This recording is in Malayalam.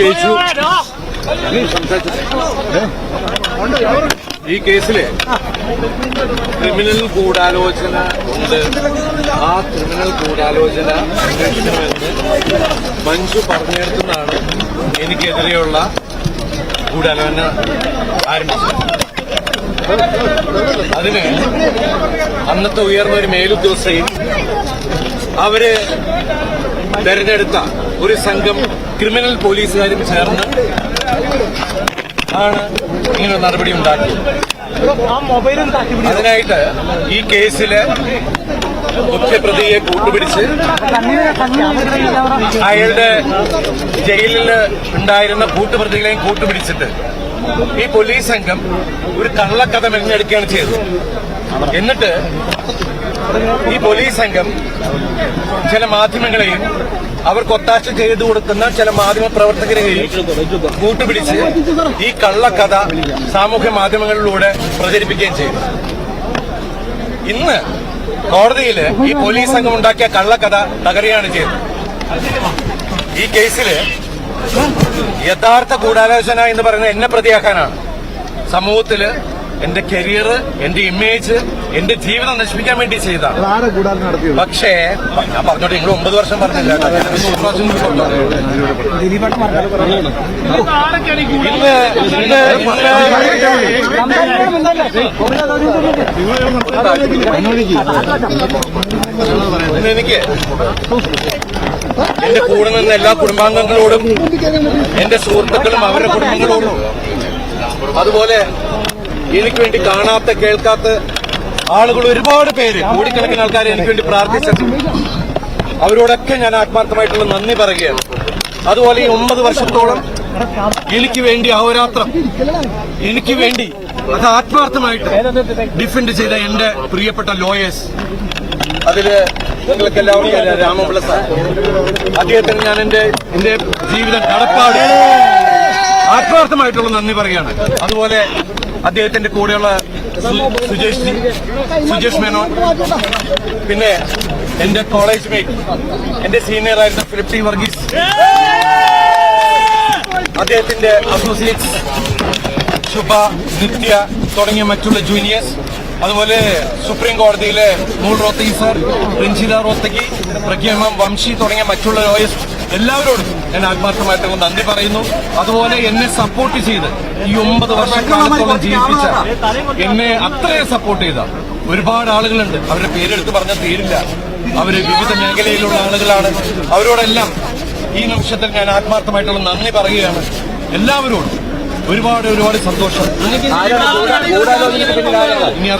ജയിച്ചു. ഈ കേസിൽ ക്രിമിനൽ കൂടാലോചന ഉണ്ട്. ആ ക്രിമിനൽ ഗൂഢാലോചന അന്വേഷിക്കണമെന്ന് മഞ്ജു പറഞ്ഞെടുത്തുനിന്നാണ് എനിക്കെതിരെയുള്ള കൂടാലോചന ആരംഭിച്ചത്. അതിന് അന്നത്തെ ഉയർന്ന ഒരു മേലുദ്യോഗസ്ഥയും അവർ തെരഞ്ഞെടുത്ത ഒരു സംഘം ക്രിമിനൽ പോലീസുകാരും ചേർന്ന് ആണ് ഇങ്ങനെ നടപടി ഉണ്ടാക്കിയത്. അതിനായിട്ട് ഈ കേസിൽ മുഖ്യപ്രതിയെ കൂട്ടുപിടിച്ച് അയാളുടെ ജയിലിൽ ഉണ്ടായിരുന്ന കൂട്ടുപ്രതികളെയും കൂട്ടുപിടിച്ചിട്ട് ഈ പോലീസ് സംഘം ഒരു കള്ളക്കഥ മെഞ്ഞെടുക്കുകയാണ് ചെയ്തത്. എന്നിട്ട് ഈ പോലീസ് സംഘം ചില മാധ്യമങ്ങളെയും അവർക്ക് ഒത്താശ ചെയ്തു കൊടുക്കുന്ന ചില മാധ്യമ പ്രവർത്തകരെയും കൂട്ടുപിടിച്ച് ഈ കള്ളക്കഥ സാമൂഹ്യ മാധ്യമങ്ങളിലൂടെ പ്രചരിപ്പിക്കുകയും ചെയ്തു. ഇന്ന് കോടതിയിൽ ഈ പോലീസ് സംഘം ഉണ്ടാക്കിയ കള്ളക്കഥ തകരുകയാണ് ചെയ്തത്. ഈ കേസിൽ യഥാർത്ഥ ഗൂഢാലോചന എന്ന് പറയുന്നത് എന്നെ പ്രതിയാക്കാനാണ്. സമൂഹത്തിൽ എന്റെ കരിയർ എന്റെ ഇമേജ് എന്റെ ജീവിതം നശിപ്പിക്കാൻ വേണ്ടി ചെയ്തതാണ് ആരെ കൂടാതെ നടത്തിയത്? പക്ഷേ ഞാൻ പറഞ്ഞോട്ടെ നിങ്ങൾ ഒമ്പത് വർഷം പറഞ്ഞില്ല എനിക്ക് എന്റെ കൂടെ നിന്ന എല്ലാ കുടുംബാംഗങ്ങളോടും എന്റെ സുഹൃത്തുക്കളും അവരുടെ കുടുംബങ്ങളോടും അതുപോലെ എനിക്ക് വേണ്ടി കാണാത്ത കേൾക്കാത്ത ആളുകൾ ഒരുപാട് പേര് കോടിക്കണക്കിന് ആൾക്കാർ എനിക്ക് വേണ്ടി പ്രാർത്ഥിച്ചിട്ടുണ്ട്. അവരോടൊക്കെ ഞാൻ ആത്മാർത്ഥമായിട്ടുള്ള നന്ദി പറയുകയാണ്. അതുപോലെ ഈ ഒമ്പത് വർഷത്തോളം എനിക്ക് വേണ്ടി അഹോരാത്രം എനിക്ക് വേണ്ടി അത് ആത്മാർത്ഥമായിട്ട് ഡിഫെൻഡ് ചെയ്ത എന്റെ പ്രിയപ്പെട്ട ലോയേഴ്സ് അതിൽ നിങ്ങൾക്കെല്ലാവർക്കും രാമപിള്ള സാർ. അദ്ദേഹത്തിന് ഞാൻ എന്റെ എന്റെ ജീവിതം കടപ്പാട്. ആത്മാർത്ഥമായിട്ടുള്ള നന്ദി പറയാണ് അതുപോലെ അദ്ദേഹത്തിന്റെ കൂടെയുള്ള സുജേഷ് സുജേഷ് മേനോൻ. പിന്നെ എന്റെ കോളേജ് മേറ്റ് എന്റെ സീനിയർ ആയിരുന്ന ഫിലിപ്പ് ടി വർഗീസ്. അദ്ദേഹത്തിന്റെ അസോസിയേറ്റ്സ് ശുഭ നിത്യ തുടങ്ങിയ മറ്റുള്ള ജൂനിയേഴ്സ് അതുപോലെ സുപ്രീം കോടതിയിലെ മൂൾ റോത്തഗി സാർ രഞ്ജിത റോത്തഗി പ്രഖ്യാമം വംശി തുടങ്ങിയ മറ്റുള്ള ലോയേഴ്സ് എല്ലാവരോടും ഞാൻ ആത്മാർത്ഥമായിട്ട് നന്ദി പറയുന്നു. അതുപോലെ എന്നെ സപ്പോർട്ട് ചെയ്ത് ഈ ഒമ്പത് വർഷക്കാലത്തോളം ജീവിപ്പിച്ച എന്നെ അത്രയും സപ്പോർട്ട് ചെയ്ത ഒരുപാട് ആളുകളുണ്ട്. അവരുടെ പേരെടുത്ത് പറഞ്ഞാൽ തീരില്ല അവർ വിവിധ മേഖലയിലുള്ള ആളുകളാണ്. അവരോടെല്ലാം ഈ നിമിഷത്തിൽ ഞാൻ ആത്മാർത്ഥമായിട്ടുള്ള നന്ദി പറയുകയാണ്. എല്ലാവരോടും ഒരുപാട് ഒരുപാട് സന്തോഷം. ഇനി